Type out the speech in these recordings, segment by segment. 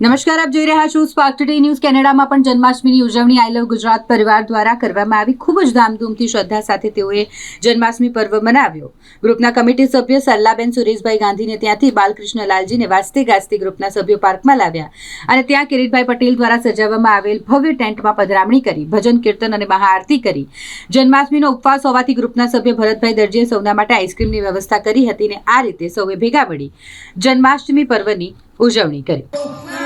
નમસ્કાર, આપ જોઈ રહ્યા છો સ્પાર્ક ટુડે ન્યૂઝ કેનેડામાં પણ જન્માષ્ટમીની ઉજવણી આઈ લવ ગુજરાત પરિવાર દ્વારા કરવામાં આવી. ખૂબ જ ધામધૂમથી શ્રદ્ધા સાથે તેઓએ જન્માષ્ટમી પર્વ મનાવ્યો. ગ્રુપના કમિટી સભ્ય સરલાબેન સુરેશભાઈ ગાંધીને ત્યાંથી બાલકૃષ્ણ લાલજીને વાસ્તે ગાસ્તે ગ્રુપના સભ્યો પાર્કમાં લાવ્યા અને ત્યાં કિરીટભાઈ પટેલ દ્વારા સજાવવામાં આવેલ ભવ્ય ટેન્ટમાં પધરામણી કરી, ભજન, કીર્તન અને મહાઆરતી કરી. જન્માષ્ટમીનો ઉપવાસ હોવાથી ગ્રુપના સભ્ય ભરતભાઈ દરજીએ સૌના માટે આઈસ્ક્રીમની વ્યવસ્થા કરી હતી અને આ રીતે સૌએ ભેગા મળી જન્માષ્ટમી પર્વની ઉજવણી કરી.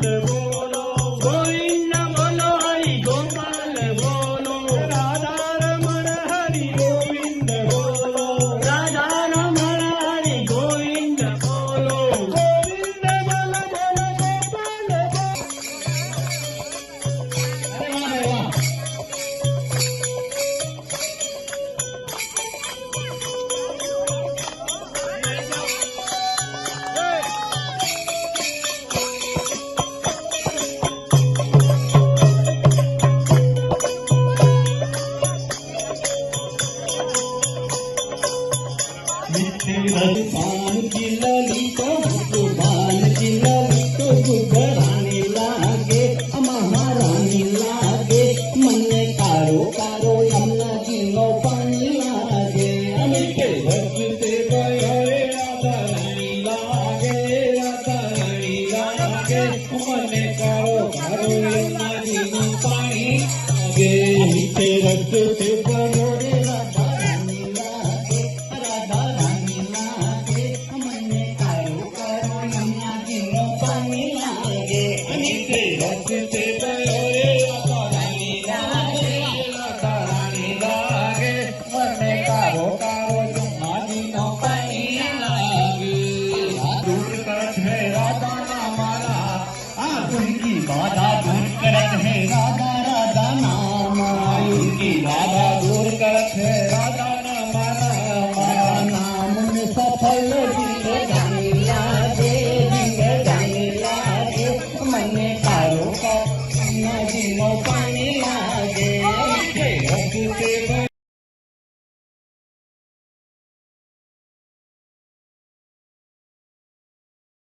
the moon. ગુગરાણી લાગે મહારાણી લાગે મને કારો કારો યમુનાજીનો પાણી મારા 不一定把。